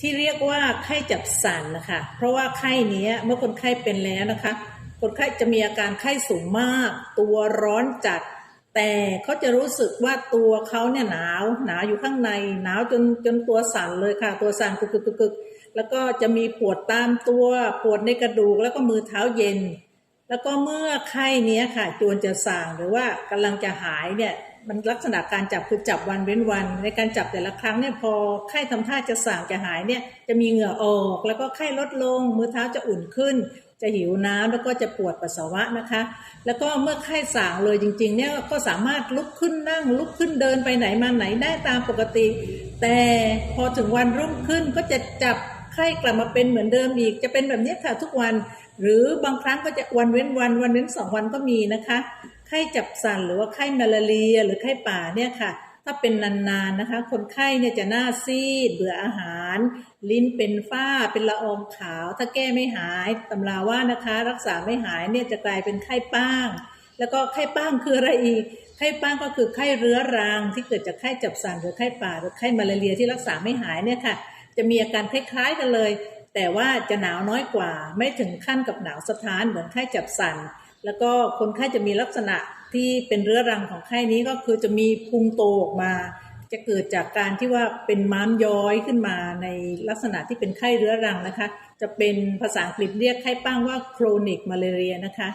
ที่เรียกว่าไข้จับสั่นนะคะ เพราะว่าไข้เนี้ยเมื่อคนไข้เป็นแล้วนะคะ คนไข้จะมีอาการไข้สูงมาก ตัวร้อนจัด แต่เขาจะรู้สึกว่าตัวเขาเนี่ยหนาว หนาวอยู่ข้างใน หนาวจนจนตัวสั่นเลยค่ะ ตัวสั่นกึกกึกกึกกึกแล้วก็จะมีปวดตามตัวปวดในกระดูกแล้วก็มือเท้าเย็น แล้วก็เมื่อไข้เนี้ยค่ะจวนจะสั่งหรือว่ากำลังจะหายเนี่ย มันลักษณะการจับคือจับวันเว้นวัน ในการจับแต่ละครั้งเนี่ยพอไข้ทำท่าจะสั่งจะหายเนี่ยจะมีเหงื่อออก แล้วก็ไข้ลดลง มือเท้าจะอุ่นขึ้น จะหิวน้ำแล้วก็จะปวดปัสสาวะนะคะ แล้วก็เมื่อไข้สั่งเลยจริงๆเนี่ยก็สามารถลุกขึ้นนั่ง ลุกขึ้นเดินไปไหนมาไหนได้ตามปกติ แต่พอถึงวันรุ่งขึ้นก็จะจับไข้กลับมาเป็นเหมือนเดิมอีก จะเป็นแบบนี้ค่ะทุกวัน หรือบางครั้งก็จะวันเว้นวันวันเว้นสองวันก็มีนะคะ ไข้จับสันหรือว่าไข้มาลาเรียหรือไข้ป่าเนี่ยค่ะ ถ้าเป็นนานๆนะคะ คนไข้เนี่ยจะหน้าซีดเบื่ออาหาร ลิ้นเป็นฝ้าเป็นละอองขาว ถ้าแก้ไม่หายตำราว่านะคะ รักษาไม่หายเนี่ยจะกลายเป็นไข้ป้าง แล้วก็ไข้ป้างคืออะไรอีกไข้ป้างก็คือไข้เรื้อรังที่เกิดจากไข้จับสันหรือไข้ป่าหรือไข้มาลาเรียที่รักษาไม่หายเนี่ยค่ะ จะมีอาการคล้ายๆกันเลย แต่ว่าจะหนาวน้อยกว่า ไม่ถึงขั้นกับหนาวสะท้านเหมือนไข้จับสัน แล้วก็คนไข้จะมีลักษณะที่เป็นเรื้อรังของไข้นี้ก็คือจะมีพุงโตออกมา จะเกิดจากการที่ว่าเป็นม้ามย้อยขึ้นมาในลักษณะที่เป็นไข้เรื้อรังนะคะ จะเป็นภาษาอังกฤษเรียกไข้ป้างว่า chronic malaria นะคะ